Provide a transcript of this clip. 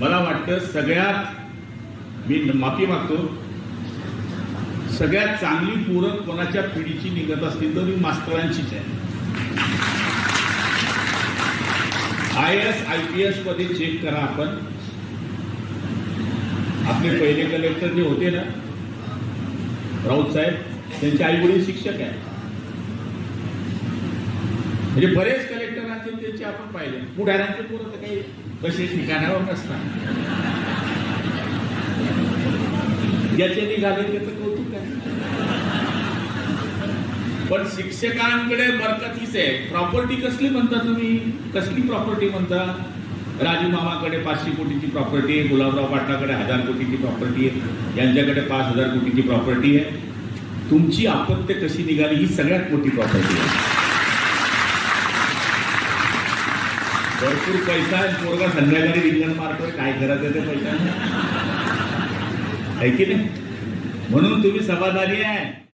मला वाटतं सगळ्यात मी माफी मागतो सगळ्यात चांगली पूरक कोणाच्या पिढीची निघत असतील तर मी मास्तरांचीच आहे. आय एस आय पी एसमध्ये चेक करा आपण. आपले पहिले कलेक्टर जे होते ना राऊत साहेब त्यांचे आई वडील शिक्षक आहे म्हणजे बरेच त्यांचे आपण पाहिले. पुढाऱ्यांचे पोरं तर काही कसे ठिकाणावर नसतात. ज्याचे निघाले त्याचं कौतुक आहे. पण शिक्षकांकडे बरकत हीच आहे. प्रॉपर्टी कसली म्हणता तुम्ही? कसली प्रॉपर्टी म्हणता? राजू मामाकडे पाचशे कोटीची प्रॉपर्टी आहे गुलाबराव पाटलाकडे हजार कोटीची प्रॉपर्टी आहे यांच्याकडे पाच हजार कोटीची प्रॉपर्टी आहे. तुमची आपत्य कशी निघाली? ही सगळ्यात मोठी प्रॉपर्टी आहे. भरपूर पैसा आहे पोरगा संध्याकाळी रिंगण मारतोय काय करायचं ते पैसा? आहे की नाही? म्हणून तुम्ही समाधानी आहे.